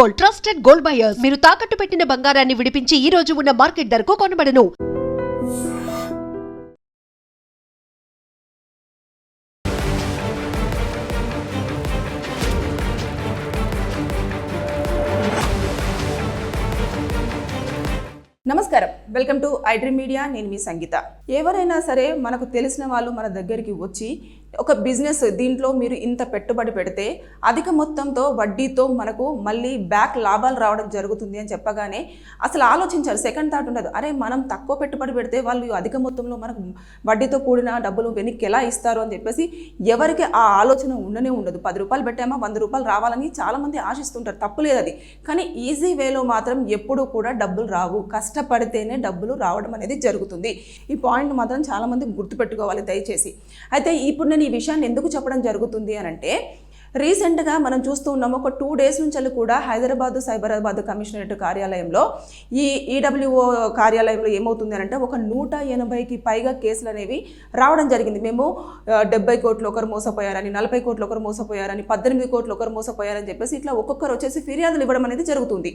Gold trusted gold buyers. మీరు తాకట్టు పెట్టిన బంగారాన్ని విడిపించి ఈ రోజు ఉన్న మార్కెట్ ధరకు కొనబడను. నమస్కారం. Welcome to iDream media. నేను మీ సంగీత. ఎవరైనా సరే మనకు తెలిసిన వాళ్ళు మన దగ్గరికి వచ్చి ఒక బిజినెస్ దీంట్లో మీరు ఇంత పెట్టుబడి పెడితే అధిక మొత్తంతో వడ్డీతో మనకు మళ్ళీ బ్యాక్ లాభాలు రావడం జరుగుతుంది అని చెప్పగానే అసలు ఆలోచించారు. సెకండ్ థాట్ ఉండదు. అరే మనం తక్కువ పెట్టుబడి పెడితే వాళ్ళు అధిక మొత్తంలో మనకు వడ్డీతో కూడిన డబ్బులు వెనక్కి ఎలా ఇస్తారు అని చెప్పేసి ఎవరికి ఆ ఆలోచన ఉండనే ఉండదు. పది రూపాయలు పెట్టామా వంద రూపాయలు రావాలని చాలామంది ఆశిస్తుంటారు. తప్పులేదు అది. కానీ ఈజీ వేలో మాత్రం ఎప్పుడూ కూడా డబ్బులు రావు. కష్టపడితేనే డబ్బులు రావడం అనేది జరుగుతుంది. ఈ పాయింట్ మాత్రం చాలామంది గుర్తుపెట్టుకోవాలి దయచేసి. అయితే ఇప్పుడు నేను ఈ విషయాన్ని ఎందుకు చెప్పడం జరుగుతుంది అని అంటే రీసెంట్గా మనం చూస్తూ ఉన్నాము ఒక టూ డేస్ నుంచి కూడా హైదరాబాద్ సైబరాబాద్ కమిషనరేట్ కార్యాలయంలో ఈ ఈడబ్ల్యూఓ కార్యాలయంలో ఏమవుతుంది అని అంటే ఒక నూట ఎనభైకి పైగా కేసులు అనేవి రావడం జరిగింది. మేము డెబ్బై కోట్లు ఒకరు మోసపోయారని నలభై కోట్లు ఒకరు మోసపోయారని పద్దెనిమిది కోట్లు ఒకరు మోసపోయారని చెప్పేసి ఇట్లా ఒక్కొక్కరు వచ్చేసి ఫిర్యాదులు ఇవ్వడం అనేది జరుగుతుంది.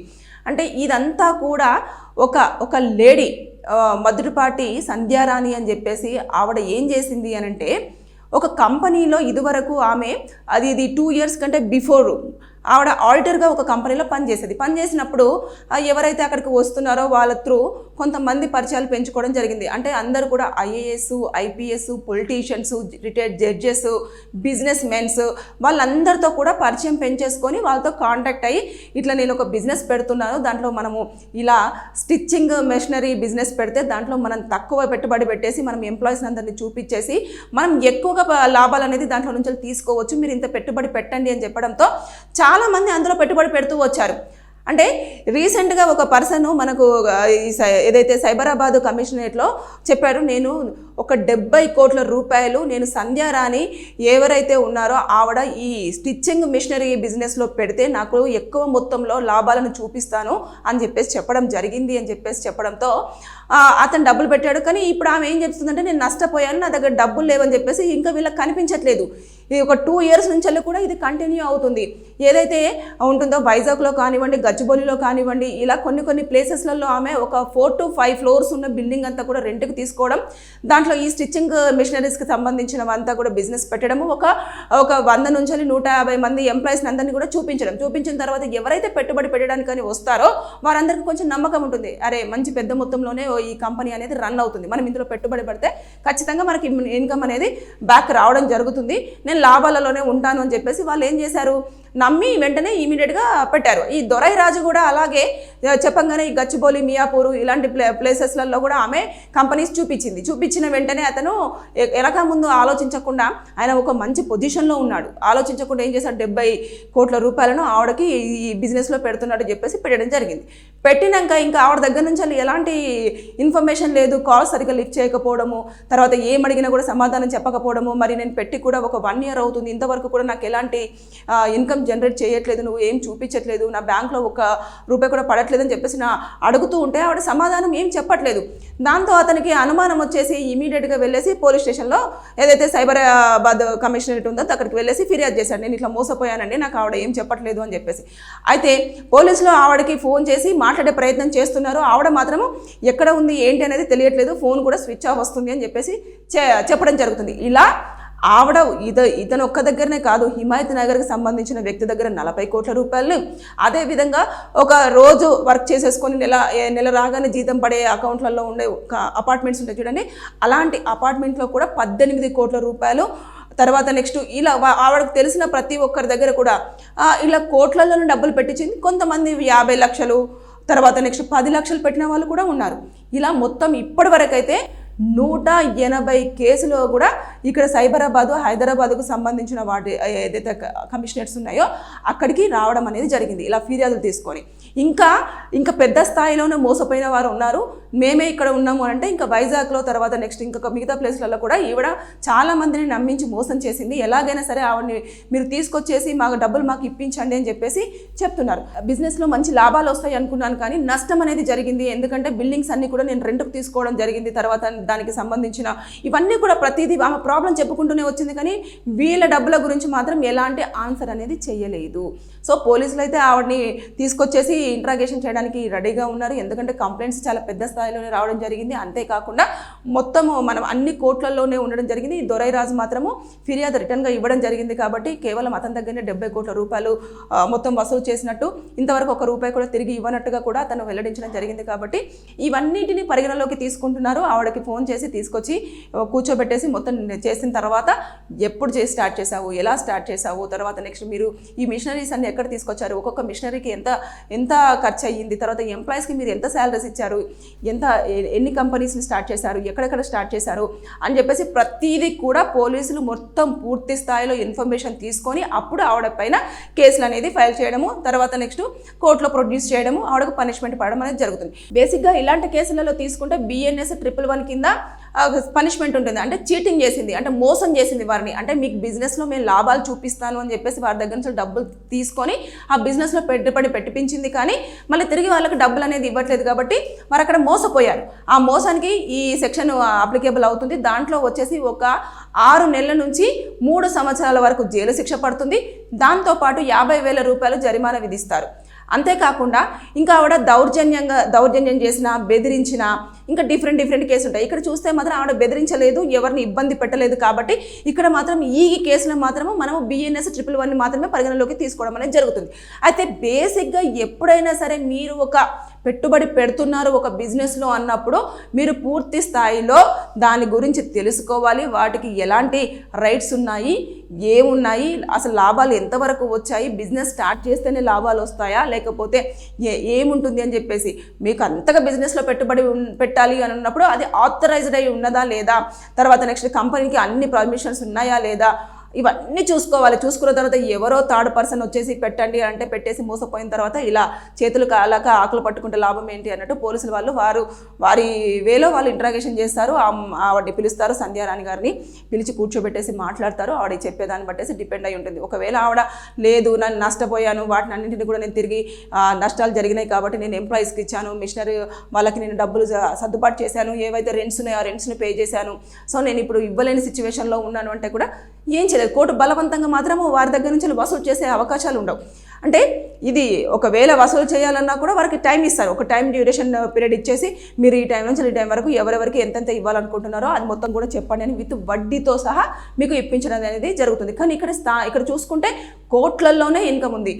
అంటే ఇదంతా కూడా ఒక ఒక లేడీ మధురపాటి సంధ్యారాణి అని చెప్పేసి ఆవిడ ఏం చేసింది అని అంటే ఒక కంపెనీలో ఇదివరకు ఆమె అది ఇది టూ ఇయర్స్ కంటే బిఫోర్ ఆవిడ ఆడిటర్గా ఒక కంపెనీలో పనిచేసేది. పనిచేసినప్పుడు ఎవరైతే అక్కడికి వస్తున్నారో వాళ్ళ త్రూ కొంతమంది పరిచయాలు పెంచుకోవడం జరిగింది. అంటే అందరూ కూడా IAS IPS politicians retired judges business mens వాళ్ళందరితో కూడా పరిచయం పెంచేసుకొని వాళ్ళతో కాంటాక్ట్ అయ్యి ఇట్లా నేను ఒక బిజినెస్ పెడుతున్నాను. దాంట్లో మనము ఇలా స్టిచ్చింగ్ మెషినరీ బిజినెస్ పెడితే దాంట్లో మనం తక్కువ పెట్టుబడి పెట్టేసి మనం ఎంప్లాయీస్ అందరినీ చూపించేసి మనం ఎక్కువగా లాభాలు అనేది దాంట్లో నుంచి తీసుకోవచ్చు. మీరు ఇంత పెట్టుబడి పెట్టండి అని చెప్పడంతో చాలా చాలామంది అందులో పెట్టుబడి పెడుతూ వచ్చారు. అంటే రీసెంట్గా ఒక పర్సన్ మనకు ఈ సై- ఏదైతే సైబరాబాద్ కమిషనరేట్లో చెప్పారు నేను ఒక డెబ్బై కోట్ల రూపాయలు నేను సంధ్యారాణి ఎవరైతే ఉన్నారో ఆవిడ ఈ స్టిచ్చింగ్ మిషనరీ బిజినెస్లో పెడితే నాకు ఎక్కువ మొత్తంలో లాభాలను చూపిస్తాను అని చెప్పేసి చెప్పడం జరిగింది అని చెప్పేసి చెప్పడంతో అతను డబ్బులు పెట్టాడు. కానీ ఇప్పుడు ఆమె ఏం చెప్తుందంటే నేను నష్టపోయాను నా దగ్గర డబ్బులు లేవని చెప్పేసి ఇంకా వీళ్ళకి కనిపించట్లేదు. ఇది ఒక టూ ఇయర్స్ నుంచి కూడా ఇది కంటిన్యూ అవుతుంది. ఏదైతే ఉంటుందో వైజాగ్లో కానివ్వండి గచ్చిబౌలిలో కానివ్వండి ఇలా కొన్ని కొన్ని ప్లేసెస్లలో ఆమె ఒక ఫోర్ టు ఫైవ్ ఫ్లోర్స్ ఉన్న బిల్డింగ్ అంతా కూడా రెంట్కి తీసుకోవడం దాంట్లో ఈ స్టిచ్చింగ్ మిషనరీస్కి సంబంధించినవంతా కూడా బిజినెస్ పెట్టడము ఒక ఒక వంద నుంచి నూట యాభై మంది ఎంప్లాయీస్ని అందరినీ కూడా చూపించడం. చూపించిన తర్వాత ఎవరైతే పెట్టుబడి పెట్టడానికి కానీ వస్తారో వారందరికీ కొంచెం నమ్మకం ఉంటుంది. అరే మంచి పెద్ద మొత్తంలోనే ఓ ఈ కంపెనీ అనేది రన్ అవుతుంది. మనం ఇందులో పెట్టుబడి పెడితే ఖచ్చితంగా మనకి ఇన్కమ్ అనేది బ్యాక్ రావడం జరుగుతుంది. నేను లాభాలలోనే ఉంటాను అని చెప్పేసి వాళ్ళు ఏం చేశారు? నమ్మి వెంటనే ఇమీడియట్గా పెట్టారు. ఈ దొరై రాజు కూడా అలాగే చెప్పంగానే ఈ గచ్చిబౌలి మియాపూరు ఇలాంటి ప్లే ప్లేసెస్లలో కూడా ఆమె కంపెనీస్ చూపించింది. చూపించిన వెంటనే అతను ఎలాగ ముందు ఆలోచించకుండా ఆయన ఒక మంచి పొజిషన్లో ఉన్నాడు. ఆలోచించకుండా ఏం చేశాడు? డెబ్బై కోట్ల రూపాయలను ఆవిడకి ఈ బిజినెస్లో పెడుతున్నాడు చెప్పేసి పెట్టడం జరిగింది. పెట్టినాక ఇంకా ఆవిడ దగ్గర నుంచి ఎలాంటి ఇన్ఫర్మేషన్ లేదు. కాల్ సరిగ్గా లిఫ్ట్ చేయకపోవడము తర్వాత ఏం అడిగినా కూడా సమాధానం చెప్పకపోవడము. మరి నేను పెట్టి కూడా ఒక వన్ ఇయర్ అవుతుంది. ఇంతవరకు కూడా నాకు ఎలాంటి ఇన్కమ్ జనరేట్ చేయట్లేదు నువ్వు ఏం చూపించట్లేదు నా బ్యాంక్లో ఒక రూపాయి కూడా పడట్లేదు అని చెప్పేసి నా అడుగుతూ ఉంటే ఆవిడ సమాధానం ఏం చెప్పట్లేదు. దాంతో అతనికి అనుమానం వచ్చేసి ఇమీడియట్గా వెళ్ళేసి పోలీస్ స్టేషన్లో ఏదైతే సైబరాబాద్ కమిషనరేట్ ఉందో అక్కడికి వెళ్ళేసి ఫిర్యాదు చేశాడు. నేను ఇట్లా మోసపోయానండి నాకు ఆవిడ ఏం చెప్పట్లేదు అని చెప్పేసి. అయితే పోలీసులు ఆవిడకి ఫోన్ చేసి మాట్లాడే ప్రయత్నం చేస్తున్నారు. ఆవిడ మాత్రము ఎక్కడ ఉంది ఏంటి అనేది తెలియట్లేదు. ఫోన్ కూడా స్విచ్ ఆఫ్ వస్తుంది అని చెప్పేసి చెప్పడం జరుగుతుంది. ఇలా ఆవిడ ఇద ఇతను ఒక్క దగ్గరనే కాదు హిమాయత్ నగర్కి సంబంధించిన వ్యక్తి దగ్గర నలభై కోట్ల రూపాయలు. అదేవిధంగా ఒక రోజు వర్క్ చేసేసుకొని నెల నెల రాగానే జీతం పడే అకౌంట్లలో ఉండే ఒక అపార్ట్మెంట్స్ ఉంటాయి చూడండి. అలాంటి అపార్ట్మెంట్లో కూడా పద్దెనిమిది కోట్ల రూపాయలు. తర్వాత నెక్స్ట్ ఇలా వా- ఆవిడకు తెలిసిన ప్రతి ఒక్కరి దగ్గర కూడా ఇలా కోట్లలోనే డబ్బులు పెట్టించింది. కొంతమంది యాభై లక్షలు తర్వాత నెక్స్ట్ పది లక్షలు పెట్టిన వాళ్ళు కూడా ఉన్నారు. ఇలా మొత్తం ఇప్పటి వరకైతే నూట ఎనభై కేసులు కూడా ఇక్కడ సైబరాబాదు హైదరాబాద్కు సంబంధించిన వాటి ఏదైతే కమిషనర్స్ ఉన్నాయో అక్కడికి రావడం అనేది జరిగింది. ఇలా ఫిర్యాదులు తీసుకొని. ఇంకా ఇంకా పెద్ద స్థాయిలోనే మోసపోయిన వారు ఉన్నారు. మేమే ఇక్కడ ఉన్నాము అని అంటే ఇంకా వైజాగ్లో తర్వాత నెక్స్ట్ ఇంకా మిగతా ప్లేస్లలో కూడా ఈవిడ చాలా మందిని నమ్మించి మోసం చేసింది. ఎలాగైనా సరే ఆవిడని మీరు తీసుకొచ్చేసి మాకు డబ్బులు మాకు ఇప్పించండి అని చెప్పేసి చెప్తున్నారు. బిజినెస్లో మంచి లాభాలు వస్తాయి అనుకున్నాను కానీ నష్టం అనేది జరిగింది. ఎందుకంటే బిల్డింగ్స్ అన్నీ కూడా నేను రెంట్కి తీసుకోవడం జరిగింది. తర్వాత దానికి సంబంధించిన ఇవన్నీ కూడా ప్రతిదీ ఆమె ప్రాబ్లం చెప్పుకుంటూనే వచ్చింది. కానీ వీళ్ళ డబ్బుల గురించి మాత్రం ఎలాంటి ఆన్సర్ అనేది చేయలేదు. సో పోలీసులు అయితే ఆవిడని తీసుకొచ్చేసి ఇంట్రాగేషన్ చేయడానికి రెడీగా ఉన్నారు. ఎందుకంటే కంప్లైంట్స్ చాలా పెద్ద స్థాయిలోనే రావడం జరిగింది. అంతేకాకుండా మొత్తము మనం అన్ని కోట్లలోనే ఉండడం జరిగింది. దొరై రాజు మాత్రము ఫిర్యాదు రిటర్న్గా ఇవ్వడం జరిగింది కాబట్టి కేవలం అతని దగ్గరనే డెబ్బై కోట్ల రూపాయలు మొత్తం వసూలు చేసినట్టు ఇంతవరకు ఒక రూపాయి కూడా తిరిగి ఇవ్వనట్టుగా కూడా అతను వెల్లడించడం జరిగింది కాబట్టి ఇవన్నిటిని పరిగణలోకి తీసుకుంటున్నారు. ఆవిడకి ఫోన్ ఫోన్ చేసి తీసుకొచ్చి కూర్చోబెట్టేసి మొత్తం చేసిన తర్వాత ఎప్పుడు చేసి స్టార్ట్ చేసావు ఎలా స్టార్ట్ చేసావు తర్వాత నెక్స్ట్ మీరు ఈ మిషనరీస్ అన్ని ఎక్కడ తీసుకొచ్చారు ఒక్కొక్క మిషనరీకి ఎంత ఎంత ఖర్చు అయ్యింది తర్వాత ఎంప్లాయీస్కి మీరు ఎంత శాలరీస్ ఇచ్చారు ఎంత ఎన్ని కంపెనీస్ని స్టార్ట్ చేశారు ఎక్కడెక్కడ స్టార్ట్ చేశారు అని చెప్పేసి ప్రతిదీ కూడా పోలీసులు మొత్తం పూర్తి స్థాయిలో ఇన్ఫర్మేషన్ తీసుకొని అప్పుడు ఆవిడ పైన కేసులు అనేది ఫైల్ చేయడము తర్వాత నెక్స్ట్ కోర్టులో ప్రొడ్యూస్ చేయడము ఆవిడకు పనిష్మెంట్ పడడం అనేది జరుగుతుంది. బేసిక్గా ఇలాంటి కేసులలో తీసుకుంటే బిఎన్ఎస్ ట్రిపుల్ వన్ కింద పనిష్మెంట్ ఉంటుంది. అంటే చీటింగ్ చేసింది అంటే మోసం చేసింది వారిని. అంటే మీకు బిజినెస్లో మేము లాభాలు చూపిస్తాను అని చెప్పేసి వారి దగ్గర నుంచి డబ్బులు తీసుకొని ఆ బిజినెస్లో పెట్టుబడి పెట్టిపించింది కానీ మళ్ళీ తిరిగి వాళ్ళకి డబ్బులు అనేది ఇవ్వట్లేదు కాబట్టి వారు అక్కడ మోసపోయారు. ఆ మోసానికి ఈ సెక్షన్ అప్లికేబుల్ అవుతుంది. దాంట్లో వచ్చేసి ఒక ఆరు నెలల నుంచి మూడు సంవత్సరాల వరకు జైలు శిక్ష పడుతుంది. దాంతోపాటు యాభై వేల రూపాయలు జరిమానా విధిస్తారు. అంతేకాకుండా ఇంకా ఆవిడ దౌర్జన్యంగా దౌర్జన్యం చేసిన బెదిరించిన ఇంకా డిఫరెంట్ డిఫరెంట్ కేసు ఉంటాయి. ఇక్కడ చూస్తే మాత్రం ఆవిడ బెదిరించలేదు ఎవరిని ఇబ్బంది పెట్టలేదు కాబట్టి ఇక్కడ మాత్రం ఈ కేసులో మాత్రము మనం బిఎన్ఎస్ ట్రిపుల్ వన్ మాత్రమే పరిగణలోకి తీసుకోవడం అనేది జరుగుతుంది. అయితే బేసిక్గా ఎప్పుడైనా సరే మీరు ఒక పెట్టుబడి పెడుతున్నారు ఒక బిజినెస్లో అన్నప్పుడు మీరు పూర్తి స్థాయిలో దాని గురించి తెలుసుకోవాలి వాటికి ఎలాంటి రైట్స్ ఉన్నాయి ఏమున్నాయి అసలు లాభాలు ఎంతవరకు వచ్చాయి బిజినెస్ స్టార్ట్ చేస్తేనే లాభాలు వస్తాయా లేకపోతే ఏ ఏముంటుంది అని చెప్పేసి మీకు అంతగా బిజినెస్లో పెట్టుబడి పెట్టి పెట్టాలి అని ఉన్నప్పుడు అది ఆథరైజ్డ్ అయి ఉన్నదా లేదా? తర్వాత నెక్స్ట్ కంపెనీకి అన్ని పర్మిషన్స్ ఉన్నాయా లేదా? ఇవన్నీ చూసుకోవాలి. చూసుకున్న తర్వాత ఎవరో థర్డ్ పర్సన్ వచ్చేసి పెట్టండి అంటే పెట్టేసి మోసపోయిన తర్వాత ఇలా చేతులు కాలాక ఆకులు పట్టుకుంటే లాభం ఏంటి అన్నట్టు పోలీసులు వాళ్ళు వారు వారి వేలో వాళ్ళు ఇంట్రాగేషన్ చేస్తారు. ఆ- పిలుస్తారు. సంధ్యారాణి గారిని పిలిచి కూర్చోబెట్టేసి మాట్లాడతారు. ఆవిడ చెప్పేదాన్ని బట్టేసి డిపెండ్ అయి ఉంటుంది. ఒకవేళ ఆవిడ లేదు నన్ను నష్టపోయాను వాటిని అన్నింటిని కూడా నేను తిరిగి నష్టాలు జరిగినాయి కాబట్టి నేను ఎంప్లాయీస్కి ఇచ్చాను మిషనరీ వాళ్ళకి నేను డబ్బులు సర్దుబాటు చేశాను ఏవైతే రెంట్స్ ఉన్నాయో ఆ రెంట్స్ని పే చేశాను. సో నేను ఇప్పుడు ఇవ్వలేని సిచ్యువేషన్లో ఉన్నాను అంటే కూడా ఏం చేయలేదు. కోర్టు బలవంతంగా మాత్రము వారి దగ్గర నుంచి వసూలు చేసే అవకాశాలు ఉండవు. అంటే ఇది ఒకవేళ వసూలు చేయాలన్నా కూడా వారికి టైం ఇస్తారు. ఒక టైం డ్యూరేషన్ పీరియడ్ ఇచ్చేసి మీరు ఈ టైం నుంచి ఈ టైం వరకు ఎవరెవరికి ఎంతెంత ఇవ్వాలనుకుంటున్నారో అది మొత్తం కూడా చెప్పండి అని విత్ వడ్డీతో సహా మీకు ఇప్పించడం అనేది జరుగుతుంది. కానీ ఇక్కడ స్థా ఇక్కడ చూసుకుంటే కోట్లలోనే ఇన్కమ్ ఉంది.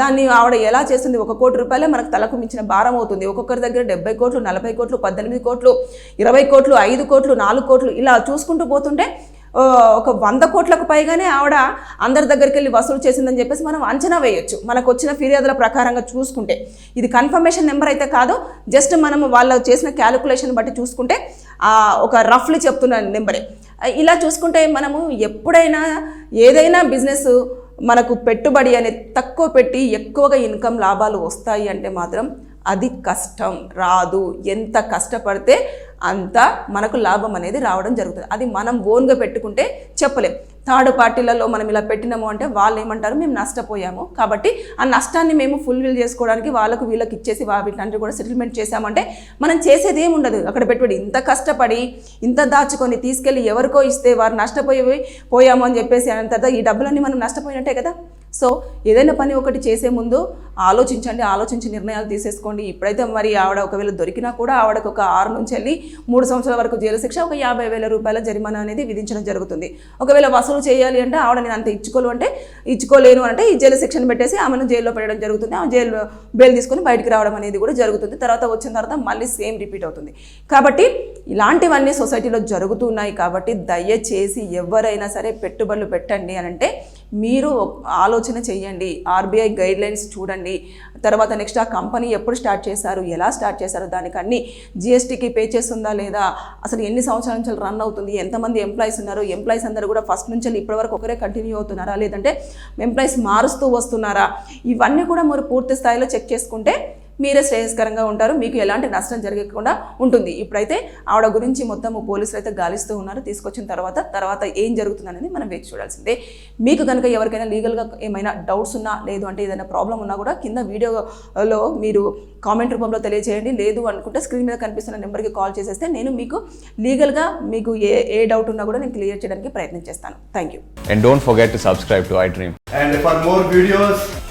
దాన్ని ఆవిడ ఎలా చేస్తుంది? ఒక కోటి రూపాయలే మనకు తలకు మించిన భారం అవుతుంది. ఒక్కొక్కరి దగ్గర డెబ్బై కోట్లు నలభై కోట్లు పద్దెనిమిది కోట్లు ఇరవై కోట్లు ఐదు కోట్లు నాలుగు కోట్లు ఇలా చూసుకుంటూ పోతుంటే ఒక వంద కోట్లకు పైగానే ఆవిడ అందరి దగ్గరికి వెళ్ళి వసూలు చేసిందని చెప్పేసి మనం అంచనా వేయొచ్చు. మనకు వచ్చిన ఫిర్యాదుల ప్రకారంగా చూసుకుంటే. ఇది కన్ఫర్మేషన్ నెంబర్ అయితే కాదు జస్ట్ మనం వాళ్ళు చేసిన క్యాలిక్యులేషన్ బట్టి చూసుకుంటే ఒక రఫ్లీ చెప్తున్న నెంబరే. ఇలా చూసుకుంటే మనము ఎప్పుడైనా ఏదైనా బిజినెస్ మనకు పెట్టుబడి అనేది తక్కువ పెట్టి ఎక్కువగా ఇన్కమ్ లాభాలు వస్తాయి అంటే మాత్రం అది కష్టం రాదు. ఎంత కష్టపడితే అంత మనకు లాభం అనేది రావడం జరుగుతుంది. అది మనం ఓన్గా పెట్టుకుంటే చెప్పలేం. థర్డ్ పార్టీలలో మనం ఇలా పెట్టినాము అంటే వాళ్ళు ఏమంటారు మేము నష్టపోయాము. కాబట్టి ఆ నష్టాన్ని మేము ఫుల్ఫిల్ చేసుకోవడానికి వాళ్ళకు వీళ్ళకి ఇచ్చేసి వీటంటే కూడా సెటిల్మెంట్ చేశామంటే మనం చేసేది ఏమి ఉండదు. అక్కడ పెట్టుబడి ఇంత కష్టపడి ఇంత దాచుకొని తీసుకెళ్ళి ఎవరికో ఇస్తే వారు నష్టపోయి పోయాము అని చెప్పేసి అంత తర్వాత ఈ డబ్బులన్నీ మనం నష్టపోయినట్టే కదా. సో ఏదైనా పని ఒకటి చేసే ముందు ఆలోచించండి ఆలోచించి నిర్ణయాలు తీసేసుకోండి. ఇప్పుడైతే మరి ఆవిడ ఒకవేళ దొరికినా కూడా ఆవిడకు ఒక ఆరు నుంచి వెళ్ళి మూడు సంవత్సరాల వరకు జైలు శిక్ష ఒక యాభై వేల రూపాయల జరిమానా అనేది విధించడం జరుగుతుంది. ఒకవేళ వసూలు చేయాలి అంటే ఆవిడ నేను అంత ఇచ్చుకోలు అంటే ఇచ్చుకోలేను అంటే ఈ జైలు శిక్షను పెట్టేసి ఆమెను జైల్లో పెట్టడం జరుగుతుంది. ఆమె జైలు బెయిల్ తీసుకొని బయటికి రావడం అనేది కూడా జరుగుతుంది. తర్వాత వచ్చిన తర్వాత మళ్ళీ సేమ్ రిపీట్ అవుతుంది. కాబట్టి ఇలాంటివన్నీ సొసైటీలో జరుగుతున్నాయి కాబట్టి దయచేసి ఎవరైనా సరే పెట్టుబడులు పెట్టండి అని అంటే మీరు ఆలోచన చేయండి. ఆర్బీఐ గైడ్ లైన్స్ చూడండి తర్వాత నెక్స్ట్ ఆ కంపెనీ ఎప్పుడు స్టార్ట్ చేశారు ఎలా స్టార్ట్ చేశారు దానికి అన్ని జిఎస్టీకి పే చేస్తుందా లేదా అసలు ఎన్ని సంవత్సరాల నుంచి రన్ అవుతుంది ఎంతమంది ఎంప్లాయీస్ ఉన్నారు ఎంప్లాయీస్ అందరూ కూడా ఫస్ట్ నుంచి ఇప్పటి వరకు ఒకరే కంటిన్యూ అవుతున్నారా లేదంటే ఎంప్లాయీస్ మారుస్తూ వస్తున్నారా ఇవన్నీ కూడా మీరు పూర్తి స్థాయిలో చెక్ చేసుకుంటే మీరే శ్రేయస్కరంగా ఉంటారు. మీకు ఎలాంటి నష్టం జరగకుండా ఉంటుంది. ఇప్పుడైతే ఆవిడ గురించి మొత్తం పోలీసులు అయితే గాలిస్తూ ఉన్నారు. తీసుకొచ్చిన తర్వాత తర్వాత ఏం జరుగుతుంది అనేది మనం వేచి చూడాల్సిందే. మీకు కనుక ఎవరికైనా లీగల్గా ఏమైనా డౌట్స్ ఉన్నా లేదు అంటే ఏదైనా ప్రాబ్లం ఉన్నా కూడా కింద వీడియోలో మీరు కామెంట్ రూపంలో తెలియజేయండి. లేదు అనుకుంటే స్క్రీన్ మీద కనిపిస్తున్న నెంబర్కి కాల్ చేసేస్తే నేను మీకు లీగల్గా మీకు ఏ ఏ డౌట్ ఉన్నా కూడా నేను క్లియర్ చేయడానికి ప్రయత్నం చేస్తాను. Thank you And don't forget to subscribe to iDream. And for more videos,